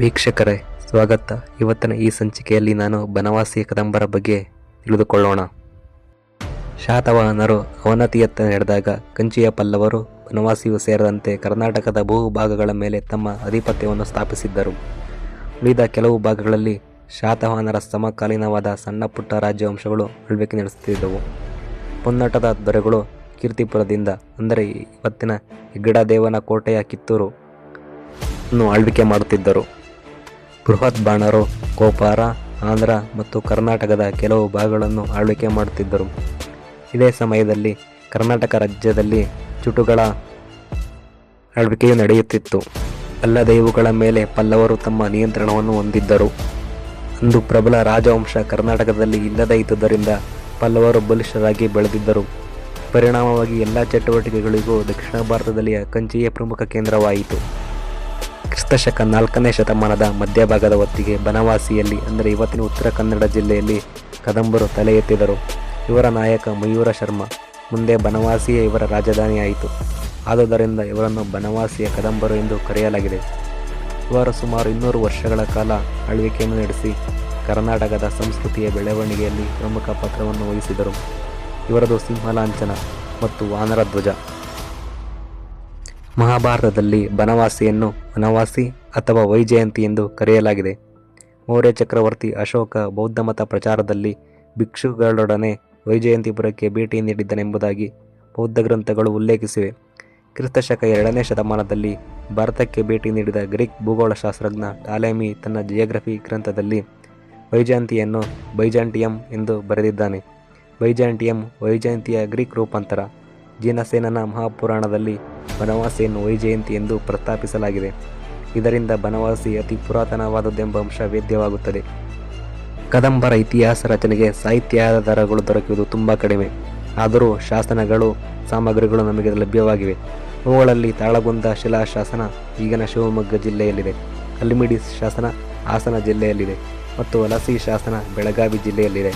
ವೀಕ್ಷಕರೇ, ಸ್ವಾಗತ. ಇವತ್ತಿನ ಈ ಸಂಚಿಕೆಯಲ್ಲಿ ನಾನು ಬನವಾಸಿ ಕದಂಬರ ಬಗ್ಗೆ ತಿಳಿದುಕೊಳ್ಳೋಣ. ಶಾತವಾಹನರು ಅವನತಿಯತ್ತ ನಡೆದಾಗ ಕಂಚಿಯ ಪಲ್ಲವರು ಬನವಾಸಿಯು ಸೇರದಂತೆ ಕರ್ನಾಟಕದ ಬಹು ಭಾಗಗಳ ಮೇಲೆ ತಮ್ಮ ಆಧಿಪತ್ಯವನ್ನು ಸ್ಥಾಪಿಸಿದ್ದರು. ಉಳಿದ ಕೆಲವು ಭಾಗಗಳಲ್ಲಿ ಶಾತವಾಹನರ ಸಮಕಾಲೀನವಾದ ಸಣ್ಣ ಪುಟ್ಟ ರಾಜ್ಯವಂಶಗಳು ಆಳ್ವಿಕೆ ನಡೆಸುತ್ತಿದ್ದವು. ಪೊನ್ನಟದ ದೊರೆಗಳು ಕೀರ್ತಿಪುರದಿಂದ, ಅಂದರೆ ಇವತ್ತಿನ ಹೆಗ್ಗಡದೇವನ ಕೋಟೆಯ ಕಿತ್ತೂರು ಆಳ್ವಿಕೆ ಮಾಡುತ್ತಿದ್ದರು. ಬೃಹತ್ ಬಾಣರು ಕೋಪಾರ, ಆಂಧ್ರ ಮತ್ತು ಕರ್ನಾಟಕದ ಕೆಲವು ಭಾಗಗಳನ್ನು ಆಳ್ವಿಕೆ ಮಾಡುತ್ತಿದ್ದರು. ಇದೇ ಸಮಯದಲ್ಲಿ ಕರ್ನಾಟಕ ರಾಜ್ಯದಲ್ಲಿ ಚುಟುಗಳ ಆಳ್ವಿಕೆಯು ನಡೆಯುತ್ತಿತ್ತು. ಅಲ್ಲದೆ ಇವುಗಳ ಮೇಲೆ ಪಲ್ಲವರು ತಮ್ಮ ನಿಯಂತ್ರಣವನ್ನು ಹೊಂದಿದ್ದರು. ಅಂದು ಪ್ರಬಲ ರಾಜವಂಶ ಕರ್ನಾಟಕದಲ್ಲಿ ಇಲ್ಲದೇ ಇದ್ದುದರಿಂದ ಪಲ್ಲವರು ಬಲಿಷ್ಠರಾಗಿ ಬೆಳೆದಿದ್ದರು. ಪರಿಣಾಮವಾಗಿ ಎಲ್ಲ ಚಟುವಟಿಕೆಗಳಿಗೂ ದಕ್ಷಿಣ ಭಾರತದಲ್ಲಿ ಕಂಚಿಯ ಪ್ರಮುಖ ಕೇಂದ್ರವಾಯಿತು. ಕ್ರಿಸ್ತಶಕ ನಾಲ್ಕನೇ ಶತಮಾನದ ಮಧ್ಯಭಾಗದ ಹೊತ್ತಿಗೆ ಬನವಾಸಿಯಲ್ಲಿ, ಅಂದರೆ ಇವತ್ತಿನ ಉತ್ತರ ಕನ್ನಡ ಜಿಲ್ಲೆಯಲ್ಲಿ ಕದಂಬರು ತಲೆ ಎತ್ತಿದರು. ಇವರ ನಾಯಕ ಮಯೂರ ಶರ್ಮ, ಮುಂದೆ ಬನವಾಸಿಯೇ ಇವರ ರಾಜಧಾನಿಯಾಯಿತು. ಆದುದರಿಂದ ಇವರನ್ನು ಬನವಾಸಿಯ ಕದಂಬರು ಎಂದು ಕರೆಯಲಾಗಿದೆ. ಇವರು ಸುಮಾರು ಇನ್ನೂರು ವರ್ಷಗಳ ಕಾಲ ಆಳ್ವಿಕೆಯನ್ನು ನಡೆಸಿ ಕರ್ನಾಟಕದ ಸಂಸ್ಕೃತಿಯ ಬೆಳವಣಿಗೆಯಲ್ಲಿ ಪ್ರಮುಖ ಪಾತ್ರವನ್ನು ವಹಿಸಿದರು. ಇವರದು ಸಿಂಹಲಾಂಛನ ಮತ್ತು ವಾನರ ಧ್ವಜ ಮಹಾಭಾರತದಲ್ಲಿ ಬನವಾಸಿಯನ್ನು ವನವಾಸಿ ಅಥವಾ ವೈಜಯಂತಿ ಎಂದು ಕರೆಯಲಾಗಿದೆ. ಮೌರ್ಯ ಚಕ್ರವರ್ತಿ ಅಶೋಕ ಬೌದ್ಧ ಮತ ಪ್ರಚಾರದಲ್ಲಿ ಭಿಕ್ಷುಗಳೊಡನೆ ವೈಜಯಂತಿಪುರಕ್ಕೆ ಭೇಟಿ ನೀಡಿದ್ದನೆಂಬುದಾಗಿ ಬೌದ್ಧ ಗ್ರಂಥಗಳು ಉಲ್ಲೇಖಿಸಿವೆ. ಕ್ರಿಸ್ತಶಕ ಎರಡನೇ ಶತಮಾನದಲ್ಲಿ ಭಾರತಕ್ಕೆ ಭೇಟಿ ನೀಡಿದ ಗ್ರೀಕ್ ಭೂಗೋಳಶಾಸ್ತ್ರಜ್ಞ ಟಾಲೆಮಿ ತನ್ನ ಜಿಯೋಗ್ರಫಿ ಗ್ರಂಥದಲ್ಲಿ ವೈಜಯಂತಿಯನ್ನು ಬೈಜಾಂಟಿಯಂ ಎಂದು ಬರೆದಿದ್ದಾನೆ. ಬೈಜಾಂಟಿಯಂ ವೈಜಯಂತಿಯ ಗ್ರೀಕ್ ರೂಪಾಂತರ. ಜೀನಸೇನನ ಮಹಾಪುರಾಣದಲ್ಲಿ ಬನವಾಸಿಯನ್ನು ವೈಜಯಂತಿ ಎಂದು ಪ್ರಸ್ತಾಪಿಸಲಾಗಿದೆ. ಇದರಿಂದ ಬನವಾಸಿ ಅತಿ ಪುರಾತನವಾದದ್ದೆಂಬ ಅಂಶ ವೇದ್ಯವಾಗುತ್ತದೆ. ಕದಂಬರ ಇತಿಹಾಸ ರಚನೆಗೆ ಸಾಹಿತ್ಯಾಧಾರಗಳು ದೊರಕುವುದು ತುಂಬ ಕಡಿಮೆ. ಆದರೂ ಶಾಸನಗಳು, ಸಾಮಗ್ರಿಗಳು ನಮಗೆ ಲಭ್ಯವಾಗಿವೆ. ಅವುಗಳಲ್ಲಿ ತಾಳಗುಂದ ಶಿಲಾಶಾಸನ, ಈಗಿನ ಶಿವಮೊಗ್ಗ ಜಿಲ್ಲೆಯಲ್ಲಿದೆ. ಅಲ್ಲಿಮಿಡಿ ಶಾಸನ, ಹಾಸನ ಜಿಲ್ಲೆಯಲ್ಲಿದೆ. ಮತ್ತು ವಲಸಿ ಶಾಸನ, ಬೆಳಗಾವಿ ಜಿಲ್ಲೆಯಲ್ಲಿದೆ.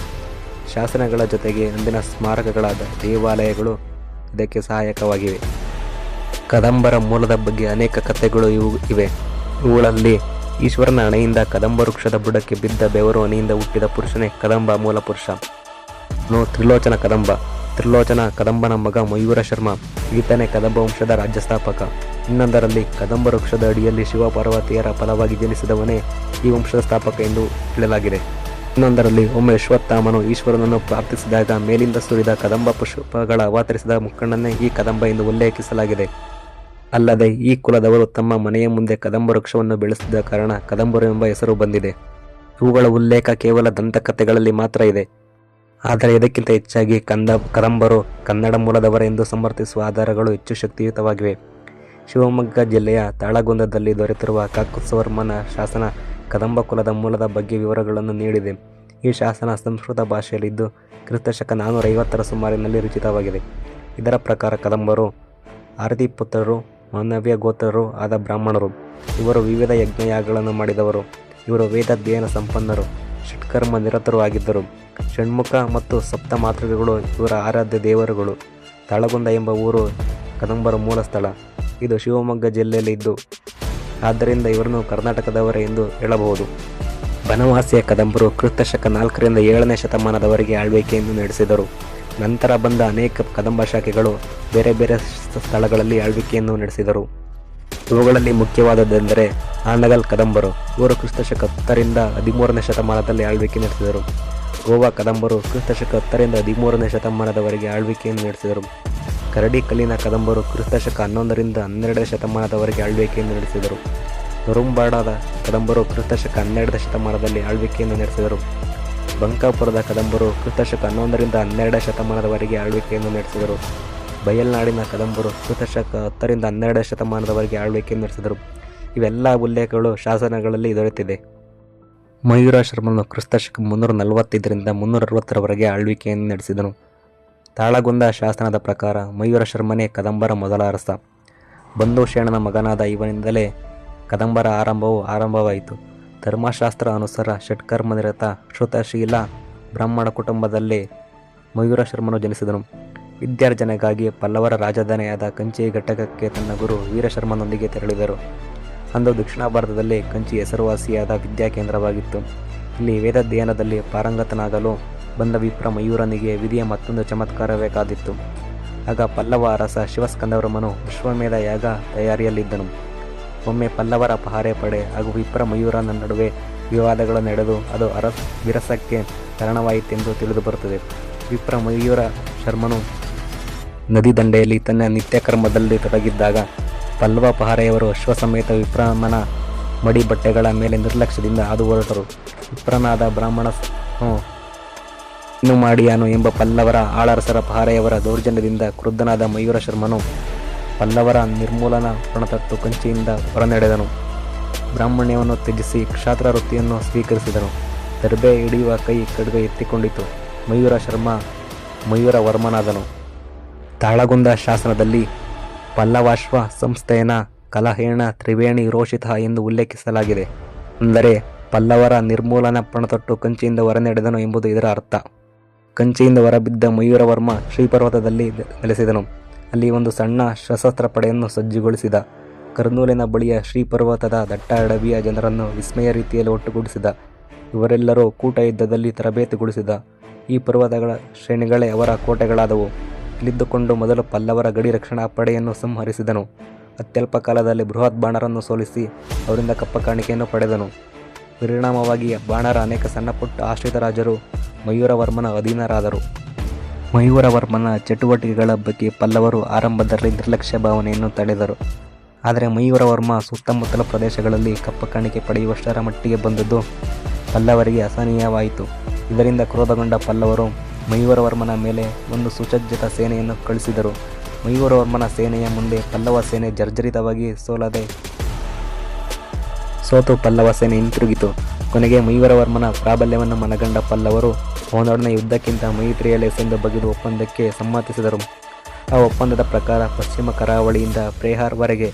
ಶಾಸನಗಳ ಜೊತೆಗೆ ಅಂದಿನ ಸ್ಮಾರಕಗಳಾದ ದೇವಾಲಯಗಳು ಇದಕ್ಕೆ ಸಹಾಯಕವಾಗಿವೆ. ಕದಂಬರ ಮೂಲದ ಬಗ್ಗೆ ಅನೇಕ ಕಥೆಗಳು ಇವು ಇವೆ. ಇವುಗಳಲ್ಲಿ ಈಶ್ವರನ ಹಣೆಯಿಂದ ಕದಂಬ ವೃಕ್ಷದ ಬುಡಕ್ಕೆ ಬಿದ್ದ ಬೆವರು ಹಣೆಯಿಂದ ಹುಟ್ಟಿದ ಪುರುಷನೇ ಕದಂಬ ಮೂಲ ಪುರುಷ. ನೋ ತ್ರಿಲೋಚನ ಕದಂಬ. ತ್ರಿಲೋಚನ ಕದಂಬನ ಮಗ ಮಯೂರ ಶರ್ಮ, ಈತನೇ ಕದಂಬ ವಂಶದ ರಾಜ್ಯಸ್ಥಾಪಕ. ಇನ್ನೊಂದರಲ್ಲಿ ಕದಂಬ ವೃಕ್ಷದ ಅಡಿಯಲ್ಲಿ ಶಿವಪಾರ್ವತಿಯರ ಫಲವಾಗಿ ಜನಿಸಿದವನೇ ಈ ವಂಶದ ಸ್ಥಾಪಕ ಎಂದು ಹೇಳಲಾಗಿದೆ ಇನ್ನೊಂದರಲ್ಲಿ ಒಮ್ಮೆ ಅಶ್ವತ್ಥಾಮನು ಈಶ್ವರನನ್ನು ಪ್ರಾರ್ಥಿಸಿದಾಗ ಮೇಲಿಂದ ಸುರಿದ ಕದಂಬ ಪುಷ್ಪಗಳ ಅವತರಿಸಿದ ಮುಖಂಡನ್ನೇ ಈ ಕದಂಬ ಎಂದು ಉಲ್ಲೇಖಿಸಲಾಗಿದೆ. ಅಲ್ಲದೆ ಈ ಕುಲದವರು ತಮ್ಮ ಮನೆಯ ಮುಂದೆ ಕದಂಬ ವೃಕ್ಷವನ್ನು ಬೆಳೆಸಿದ ಕಾರಣ ಕದಂಬರು ಎಂಬ ಹೆಸರು ಬಂದಿದೆ. ಇವುಗಳ ಉಲ್ಲೇಖ ಕೇವಲ ದಂತಕಥೆಗಳಲ್ಲಿ ಮಾತ್ರ ಇದೆ. ಆದರೆ ಇದಕ್ಕಿಂತ ಹೆಚ್ಚಾಗಿ ಕಂದ, ಕದಂಬರು ಕನ್ನಡ ಮೂಲದವರೆಂದು ಸಮರ್ಥಿಸುವ ಆಧಾರಗಳು ಹೆಚ್ಚು ಶಕ್ತಿಯುತವಾಗಿವೆ. ಶಿವಮೊಗ್ಗ ಜಿಲ್ಲೆಯ ತಾಳಗುಂದದಲ್ಲಿ ದೊರೆತಿರುವ ಕಾಕುತ್ಸವರ್ಮನ ಶಾಸನ ಕದಂಬ ಕುಲದ ಮೂಲದ ಬಗ್ಗೆ ವಿವರಗಳನ್ನು ನೀಡಿದೆ. ಈ ಶಾಸನ ಸಂಸ್ಕೃತ ಭಾಷೆಯಲ್ಲಿದ್ದು, ಕ್ರಿಸ್ತಶಕ ನಾನ್ನೂರ ಐವತ್ತರ ಸುಮಾರಿನಲ್ಲಿ ರಚಿತವಾಗಿದೆ. ಇದರ ಪ್ರಕಾರ ಕದಂಬರು, ಆರತಿ ಪುತ್ರರು ಮಾನವ್ಯ ಗೋತ್ರರು ಆದ ಬ್ರಾಹ್ಮಣರು. ಇವರು ವಿವಿಧ ಯಜ್ಞಯಾಗಗಳನ್ನು ಮಾಡಿದವರು. ಇವರು ವೇದಾಧ್ಯಯನ ಸಂಪನ್ನರು, ಷಟ್ಕರ್ಮ ನಿರತರು ಆಗಿದ್ದರು. ಷಣ್ಮುಖ ಮತ್ತು ಸಪ್ತ ಮಾತೃಕೆಗಳು ಇವರ ಆರಾಧ್ಯ ದೇವರುಗಳು. ತಾಳಗುಂದ ಎಂಬ ಊರು ಕದಂಬರ ಮೂಲ ಸ್ಥಳ. ಇದು ಶಿವಮೊಗ್ಗ ಜಿಲ್ಲೆಯಲ್ಲಿ ಇದ್ದು, ಆದ್ದರಿಂದ ಇವರನ್ನು ಕರ್ನಾಟಕದವರೇ ಎಂದು ಹೇಳಬಹುದು. ಬನವಾಸಿಯ ಕದಂಬರು ಕ್ರಿಸ್ತಶಕ ನಾಲ್ಕರಿಂದ ಏಳನೇ ಶತಮಾನದವರೆಗೆ ಆಳ್ವಿಕೆಯನ್ನು ನಡೆಸಿದರು. ನಂತರ ಬಂದ ಅನೇಕ ಕದಂಬ ಶಾಖೆಗಳು ಬೇರೆ ಬೇರೆ ಸ್ಥಳಗಳಲ್ಲಿ ಆಳ್ವಿಕೆಯನ್ನು ನಡೆಸಿದರು. ಇವುಗಳಲ್ಲಿ ಮುಖ್ಯವಾದದ್ದೆಂದರೆ ಆನಗಲ್ ಕದಂಬರು ಇವರು ಕ್ರಿಸ್ತಶಕ ಹತ್ತರಿಂದ ಹದಿಮೂರನೇ ಶತಮಾನದಲ್ಲಿ ಆಳ್ವಿಕೆ ನಡೆಸಿದರು. ಗೋವಾ ಕದಂಬರು ಕ್ರಿಸ್ತಶಕ ಹತ್ತರಿಂದ ಹದಿಮೂರನೇ ಶತಮಾನದವರೆಗೆ ಆಳ್ವಿಕೆಯನ್ನು ನಡೆಸಿದರು. ಕರಡಿ ಕಲ್ಲಿನ ಕದಂಬರು ಕ್ರಿಸ್ತಶಕ ಹನ್ನೊಂದರಿಂದ ಹನ್ನೆರಡನೇ ಶತಮಾನದವರೆಗೆ ಆಳ್ವಿಕೆಯನ್ನು ನಡೆಸಿದರು. ನುರುಂಬಾಡದ ಕದಂಬರು ಕ್ರಿಸ್ತಶಕ ಹನ್ನೆರಡನೇ ಶತಮಾನದಲ್ಲಿ ಆಳ್ವಿಕೆಯನ್ನು ನಡೆಸಿದರು. ಬಂಕಾಪುರದ ಕದಂಬರು ಕ್ರಿಸ್ತಶಕ ಹನ್ನೊಂದರಿಂದ ಹನ್ನೆರಡನೇ ಶತಮಾನದವರೆಗೆ ಆಳ್ವಿಕೆಯನ್ನು ನಡೆಸಿದರು. ಬಯಲ್ನಾಡಿನ ಕದಂಬರು ಕ್ರಿಸ್ತಶಕ ಹತ್ತರಿಂದ ಹನ್ನೆರಡನೇ ಶತಮಾನದವರೆಗೆ ಆಳ್ವಿಕೆಯನ್ನು ನಡೆಸಿದರು. ಇವೆಲ್ಲ ಉಲ್ಲೇಖಗಳು ಶಾಸನಗಳಲ್ಲಿ ದೊರೆತಿದೆ. ಮಯೂರ ಶರ್ಮನು ಕ್ರಿಸ್ತಶಕ ಮುನ್ನೂರ ನಲವತ್ತೈದರಿಂದ ಮುನ್ನೂರ ಅರವತ್ತರವರೆಗೆ ಆಳ್ವಿಕೆಯನ್ನು ನಡೆಸಿದನು. ತಾಳಗುಂದ ಶಾಸನದ ಪ್ರಕಾರ ಮಯೂರ ಶರ್ಮನೇ ಕದಂಬರ ಮೊದಲ ಅರಸ. ಬಂಧುಶೇಣನ ಮಗನಾದ ಇವನಿಂದಲೇ ಕದಂಬರ ಆರಂಭವು ಆರಂಭವಾಯಿತು. ಧರ್ಮಶಾಸ್ತ್ರ ಅನುಸಾರ ಷಟ್ಕರ್ಮ ನಿರತ ಶ್ರುತಶೀಲ ಬ್ರಾಹ್ಮಣ ಕುಟುಂಬದಲ್ಲಿ ಮಯೂರ ಶರ್ಮನು ಜನಿಸಿದನು. ವಿದ್ಯಾರ್ಜನೆಗಾಗಿ ಪಲ್ಲವರ ರಾಜಧಾನಿಯಾದ ಕಂಚಿ ಘಟಕಕ್ಕೆ ತನ್ನ ಗುರು ವೀರಶರ್ಮನೊಂದಿಗೆ ತೆರಳಿದರು. ಅಂದು ದಕ್ಷಿಣ ಭಾರತದಲ್ಲಿ ಕಂಚಿ ಹೆಸರುವಾಸಿಯಾದ ವಿದ್ಯಾಕೇಂದ್ರವಾಗಿತ್ತು ಇಲ್ಲಿ ವೇದಾಧ್ಯಯನದಲ್ಲಿ ಪಾರಂಗತನಾಗಲು ಬಂದ ವಿಪ್ರ ಮಯೂರನಿಗೆ ವಿಧಿಯ ಮತ್ತೊಂದು ಚಮತ್ಕಾರವೇ ಕಾದಿತ್ತು. ಆಗ ಪಲ್ಲವ ಅರಸ ಶಿವಸ್ಕಂದವರ್ಮನು ವಿಶ್ವಮೇಧ ಯಾಗ ತಯಾರಿಯಲ್ಲಿದ್ದನು. ಒಮ್ಮೆ ಪಲ್ಲವರ ಪಹಾರೆ ಪಡೆ ಹಾಗೂ ವಿಪ್ರ ಮಯೂರನ ನಡುವೆ ವಿವಾದಗಳು ನಡೆದು ಅದು ಅರಸ್ ವಿರಸಕ್ಕೆ ಕಾರಣವಾಯಿತೆಂದು ತಿಳಿದು ಬರುತ್ತದೆ. ವಿಪ್ರ ಮಯೂರ ಶರ್ಮನು ನದಿ ದಂಡೆಯಲ್ಲಿ ತನ್ನ ನಿತ್ಯ ಕರ್ಮದಲ್ಲಿ ತೊಡಗಿದ್ದಾಗ ಪಲ್ಲವ ಪಹಾರೆಯವರು ಅಶ್ವಸಮೇತ ವಿಪ್ರಮನ ಮಡಿ ಬಟ್ಟೆಗಳ ಮೇಲೆ ನಿರ್ಲಕ್ಷ್ಯದಿಂದ ಹಾದು ಹೊರಟರು. ವಿಪ್ರನಾದ ಬ್ರಾಹ್ಮಣ ಇನ್ನು ಮಾಡಿಯಾನು ಎಂಬ ಪಲ್ಲವರ ಆಳರಸರ ಪಹಾರೆಯವರ ದೌರ್ಜನ್ಯದಿಂದ ಕ್ರುದ್ಧನಾದ ಮಯೂರ ಶರ್ಮನು ಪಲ್ಲವರ ನಿರ್ಮೂಲನ ಪಣತಟ್ಟು ಕಂಚಿಯಿಂದ ಹೊರನಡೆದನು. ಬ್ರಾಹ್ಮಣ್ಯವನ್ನು ತ್ಯಜಿಸಿ ಕ್ಷಾತ್ರ ವೃತ್ತಿಯನ್ನು ಸ್ವೀಕರಿಸಿದನು. ದರ್ಬೆ ಹಿಡಿಯುವ ಕೈ ಖಡ್ಗ ಎತ್ತಿಕೊಂಡಿತು. ಮಯೂರ ಶರ್ಮ ಮಯೂರ ವರ್ಮನಾದನು. ತಾಳಗುಂದ ಶಾಸನದಲ್ಲಿ ಪಲ್ಲವಾಶ್ವ ಸಂಸ್ಥೆಯನ ಕಲಹೇಣ ತ್ರಿವೇಣಿ ರೋಷಿತ ಎಂದು ಉಲ್ಲೇಖಿಸಲಾಗಿದೆ. ಅಂದರೆ ಪಲ್ಲವರ ನಿರ್ಮೂಲನ ಪಣತೊಟ್ಟು ಕಂಚಿಯಿಂದ ಹೊರನಡೆದನು ಎಂಬುದು ಇದರ ಅರ್ಥ. ಕಂಚಿಯಿಂದ ಹೊರಬಿದ್ದ ಮಯೂರವರ್ಮ ಶ್ರೀಪರ್ವತದಲ್ಲಿ ನೆಲೆಸಿದನು. ಅಲ್ಲಿ ಒಂದು ಸಣ್ಣ ಸಶಸ್ತ್ರ ಪಡೆಯನ್ನು ಸಜ್ಜುಗೊಳಿಸಿದ. ಕರ್ನೂಲಿನ ಬಳಿಯ ಶ್ರೀಪರ್ವತದ ದಟ್ಟ ಅಡವಿಯ ಜನರನ್ನು ವಿಸ್ಮಯ ರೀತಿಯಲ್ಲಿ ಒಟ್ಟುಗೂಡಿಸಿದ. ಇವರೆಲ್ಲರೂ ಕೂಟ ಯುದ್ಧದಲ್ಲಿ ತರಬೇತಿಗೊಳಿಸಿದ. ಈ ಪರ್ವತಗಳ ಶ್ರೇಣಿಗಳೇ ಅವರ ಕೋಟೆಗಳಾದವು. ಇಲ್ಲಿದ್ದುಕೊಂಡು ಮೊದಲು ಪಲ್ಲವರ ಗಡಿ ರಕ್ಷಣಾ ಪಡೆಯನ್ನು ಸಂಹರಿಸಿದನು. ಅತ್ಯಲ್ಪ ಕಾಲದಲ್ಲಿ ಬೃಹತ್ ಬಾಣರನ್ನು ಸೋಲಿಸಿ ಅವರಿಂದ ಕಪ್ಪ ಕಾಣಿಕೆಯನ್ನು ಪಡೆದನು. ಪರಿಣಾಮವಾಗಿ ಬಾಣರ ಅನೇಕ ಸಣ್ಣಪುಟ್ಟ ಆಶ್ರಿತ ರಾಜರು ಮಯೂರವರ್ಮನ ಅಧೀನರಾದರು. ಮಯೂರವರ್ಮನ ಚಟುವಟಿಕೆಗಳ ಬಗ್ಗೆ ಪಲ್ಲವರು ಆರಂಭದಲ್ಲಿ ನಿರ್ಲಕ್ಷ್ಯ ಭಾವನೆಯನ್ನು ತಳೆದರು ಆದರೆ ಮಯೂರವರ್ಮ ಸುತ್ತಮುತ್ತಲ ಪ್ರದೇಶಗಳಲ್ಲಿ ಕಪ್ಪ ಕಾಣಿಕೆ ಪಡೆಯುವಷ್ಟರ ಮಟ್ಟಿಗೆ ಬಂದದ್ದು ಪಲ್ಲವರಿಗೆ ಅಸಹನೀಯವಾಯಿತು. ಇದರಿಂದ ಕ್ರೋಧಗೊಂಡ ಪಲ್ಲವರು ಮಯೂರವರ್ಮನ ಮೇಲೆ ಒಂದು ಸುಸಜ್ಜಿತ ಸೇನೆಯನ್ನು ಕಳಿಸಿದರು. ಮಯೂರವರ್ಮನ ಸೇನೆಯ ಮುಂದೆ ಪಲ್ಲವ ಸೇನೆ ಜರ್ಜರಿತವಾಗಿ ಸೋಲದೆ ಸೋತು ಪಲ್ಲವ ಸೇನೆ ಹಿಂತಿರುಗಿತು. ಕೊನೆಗೆ ಮಯೂರವರ್ಮನ ಪ್ರಾಬಲ್ಯವನ್ನು ಮನಗಂಡ ಪಲ್ಲವರು ಅವನೊಡನೆ ಯುದ್ಧಕ್ಕಿಂತ ಮೈತ್ರಿಯಲೆಸೆಂದು ಬಗೆದು ಒಪ್ಪಂದಕ್ಕೆ ಸಮ್ಮತಿಸಿದರು. ಆ ಒಪ್ಪಂದದ ಪ್ರಕಾರ ಪಶ್ಚಿಮ ಕರಾವಳಿಯಿಂದ ಪ್ರೇಹಾರ್ವರೆಗೆ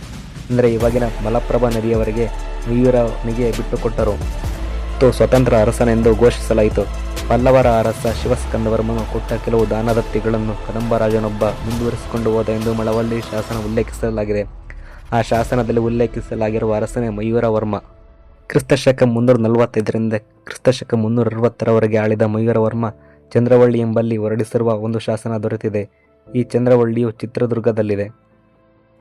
ಅಂದರೆ ಇವಾಗಿನ ಮಲಪ್ರಭಾ ನದಿಯವರೆಗೆ ಮಯೂರನಿಗೆ ಬಿಟ್ಟುಕೊಟ್ಟರು. ಮತ್ತು ಸ್ವತಂತ್ರ ಅರಸನೆಂದು ಘೋಷಿಸಲಾಯಿತು. ಪಲ್ಲವರ ಅರಸ ಶಿವಸ್ಕಂದವರ್ಮನು ಕೊಟ್ಟ ಕೆಲವು ದಾನದತ್ತಿಗಳನ್ನು ಕದಂಬರಾಜನೊಬ್ಬ ಮುಂದುವರಿಸಿಕೊಂಡು ಹೋದ ಎಂದು ಮಳವಳ್ಳಿ ಶಾಸನ ಉಲ್ಲೇಖಿಸಲಾಗಿದೆ. ಆ ಶಾಸನದಲ್ಲಿ ಉಲ್ಲೇಖಿಸಲಾಗಿರುವ ಅರಸನೇ ಮಯೂರವರ್ಮ ಕ್ರಿಸ್ತಶಕ ಮುನ್ನೂರ ನಲವತ್ತೈದರಿಂದ ಕ್ರಿಸ್ತಶಕ ಮುನ್ನೂರ ಅರವತ್ತರವರೆಗೆ ಆಳಿದ ಮಯೂರವರ್ಮ ಚಂದ್ರವಳ್ಳಿ ಎಂಬಲ್ಲಿ ಹೊರಡಿಸಿರುವ ಒಂದು ಶಾಸನ ದೊರೆತಿದೆ. ಈ ಚಂದ್ರವಳ್ಳಿಯು ಚಿತ್ರದುರ್ಗದಲ್ಲಿದೆ.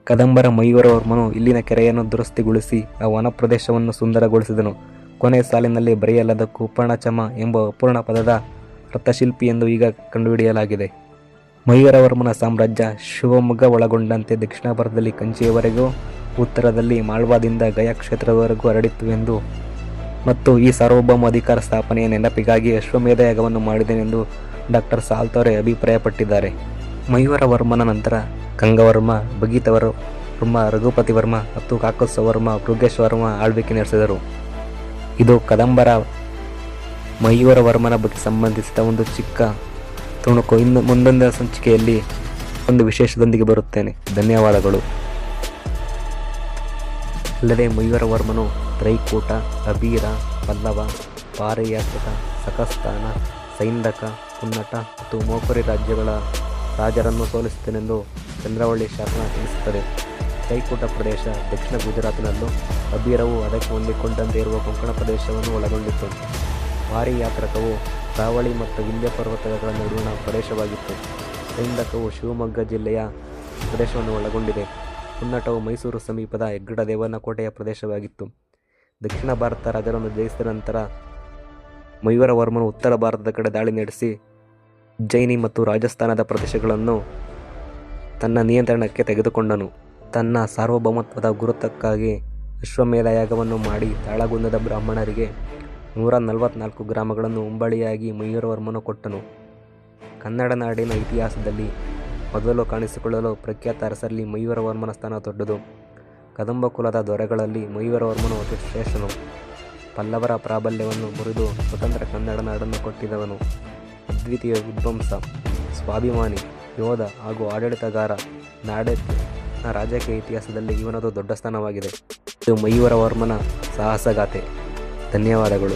ಕದಂಬರ ಮಯೂರವರ್ಮನು ಇಲ್ಲಿನ ಕೆರೆಯನ್ನು ದುರಸ್ತಿಗೊಳಿಸಿ ಆ ವನ ಪ್ರದೇಶವನ್ನು ಸುಂದರಗೊಳಿಸಿದನು. ಕೊನೆ ಸಾಲಿನಲ್ಲಿ ಬರೆಯಲಾದ ಕುಪರ್ಣಚಮ ಎಂಬ ಅಪೂರ್ಣ ಪದದ ರಥಶಿಲ್ಪಿ ಎಂದು ಈಗ ಕಂಡುಹಿಡಿಯಲಾಗಿದೆ. ಮಯೂರವರ್ಮನ ಸಾಮ್ರಾಜ್ಯ ಶಿವಮೊಗ್ಗ ಒಳಗೊಂಡಂತೆ ದಕ್ಷಿಣ ಭಾರತದಲ್ಲಿ ಕಂಚಿಯವರೆಗೂ ಉತ್ತರದಲ್ಲಿ ಮಾಳ್ವಾದಿಂದ ಗಯಾ ಕ್ಷೇತ್ರದವರೆಗೂ ಹರಡಿತ್ತು ಎಂದು ಮತ್ತು ಈ ಸಾರ್ವಭೌಮ ಅಧಿಕಾರ ಸ್ಥಾಪನೆಯ ನೆನಪಿಗಾಗಿ ಅಶ್ವಮೇಧ ಯಾಗವನ್ನು ಮಾಡಿದೆನೆಂದು ಡಾಕ್ಟರ್ ಸಾಲ್ತೋರೆ ಅಭಿಪ್ರಾಯಪಟ್ಟಿದ್ದಾರೆ. ಮಯೂರವರ್ಮನ ನಂತರ ಕಂಗವರ್ಮ ಬಗೀತವರ ವರ್ಮ ರಘುಪತಿವರ್ಮ ಮತ್ತು ಕಾಕುತ್ಸವರ್ಮ ವರ್ಮ ಆಳ್ವಿಕೆ ನಡೆಸಿದರು. ಇದು ಕದಂಬರ ಮಯೂರವರ್ಮನ ಬಗ್ಗೆ ಸಂಬಂಧಿಸಿದ ಒಂದು ಚಿಕ್ಕ ತುಣುಕು. ಇನ್ನು ಮುಂದೊಂದಿನ ಸಂಚಿಕೆಯಲ್ಲಿ ಒಂದು ವಿಶೇಷದೊಂದಿಗೆ ಬರುತ್ತೇನೆ. ಧನ್ಯವಾದಗಳು. ಅಲ್ಲದೆ ಮಯೂರವರ್ಮನು ತ್ರೈಕೂಟ, ಅಬೀರ, ಪಲ್ಲವ ಪಾರಯಾಸಕ ಸಕಸ್ಥಾನ ಸೈಂಧಕ ಕುನ್ನಟ ಮತ್ತು ಮೋಕರಿ ರಾಜ್ಯಗಳ ರಾಜರನ್ನು ಸೋಲಿಸುತ್ತೇನೆಂದು ಚಂದ್ರವಳ್ಳಿ ಶಾಸನ ತಿಳಿಸುತ್ತದೆ. ತ್ರೈಕೂಟ ಪ್ರದೇಶ ದಕ್ಷಿಣ ಗುಜರಾತ್ನಲ್ಲೂ ಅಬೀರವು ಅದಕ್ಕೆ ಹೊಂದಿಕೊಂಡಂತೆ ಇರುವ ಕೊಂಕಣ ಪ್ರದೇಶವನ್ನು ಒಳಗೊಂಡಿತ್ತು. ವಾರಿ ಯಾತ್ರಕವು ಮತ್ತು ವಿಂಧ್ಯ ಪರ್ವತಗಳ ನಡುವಿನ ಪ್ರದೇಶವಾಗಿತ್ತು. ಸೈಂಧಕವು ಶಿವಮೊಗ್ಗ ಜಿಲ್ಲೆಯ ಪ್ರದೇಶವನ್ನು ಒಳಗೊಂಡಿದೆ. ಕುನ್ನಟವು ಮೈಸೂರು ಸಮೀಪದ ಹೆಗ್ಗಡ ದೇವನ ಕೋಟೆಯ ಪ್ರದೇಶವಾಗಿತ್ತು. ದಕ್ಷಿಣ ಭಾರತ ರಾಜರನ್ನು ಜಯಿಸಿದ ನಂತರ ಮಯೂರವರ್ಮನು ಉತ್ತರ ಭಾರತದ ಕಡೆ ದಾಳಿ ನಡೆಸಿ ಜೈನಿ ಮತ್ತು ರಾಜಸ್ಥಾನದ ಪ್ರದೇಶಗಳನ್ನು ತನ್ನ ನಿಯಂತ್ರಣಕ್ಕೆ ತೆಗೆದುಕೊಂಡನು. ತನ್ನ ಸಾರ್ವಭೌಮತ್ವದ ಗುರುತಕ್ಕಾಗಿ ಅಶ್ವಮೇಧ ಯಾಗವನ್ನು ಮಾಡಿ ತಾಳಗುಂದದ ಬ್ರಾಹ್ಮಣರಿಗೆ ನೂರ ನಲವತ್ನಾಲ್ಕು ಗ್ರಾಮಗಳನ್ನು ಉಂಬಳಿಯಾಗಿ ಮಯೂರವರ್ಮನು ಕೊಟ್ಟನು. ಕನ್ನಡ ನಾಡಿನ ಇತಿಹಾಸದಲ್ಲಿ ಮೊದಲು ಕಾಣಿಸಿಕೊಳ್ಳಲು ಪ್ರಖ್ಯಾತ ಅರಸರಲ್ಲಿ ಮಯೂರವರ್ಮನ ಸ್ಥಾನ ದೊಡ್ಡದು. ಕದಂಬ ಕುಲದ ದೊರೆಗಳಲ್ಲಿ ಮಯೂರವರ್ಮನು ಅತಿ ಶ್ರೇಷ್ಠನು. ಪಲ್ಲವರ ಪ್ರಾಬಲ್ಯವನ್ನು ಮುರಿದು ಸ್ವತಂತ್ರ ಕನ್ನಡ ನಾಡನ್ನು ಕೊಟ್ಟಿದವನು. ಅದ್ವಿತೀಯ ವಿದ್ವಂಸ, ಸ್ವಾಭಿಮಾನಿ, ಯೋಧ ಹಾಗೂ ಆಡಳಿತಗಾರ. ನಾಡ ರಾಜಕೀಯ ಇತಿಹಾಸದಲ್ಲಿ ಇವನದು ದೊಡ್ಡ ಸ್ಥಾನವಾಗಿದೆ. ಇದು ಮಯೂರವರ್ಮನ ಸಾಹಸಗಾಥೆ. ಧನ್ಯವಾದಗಳು.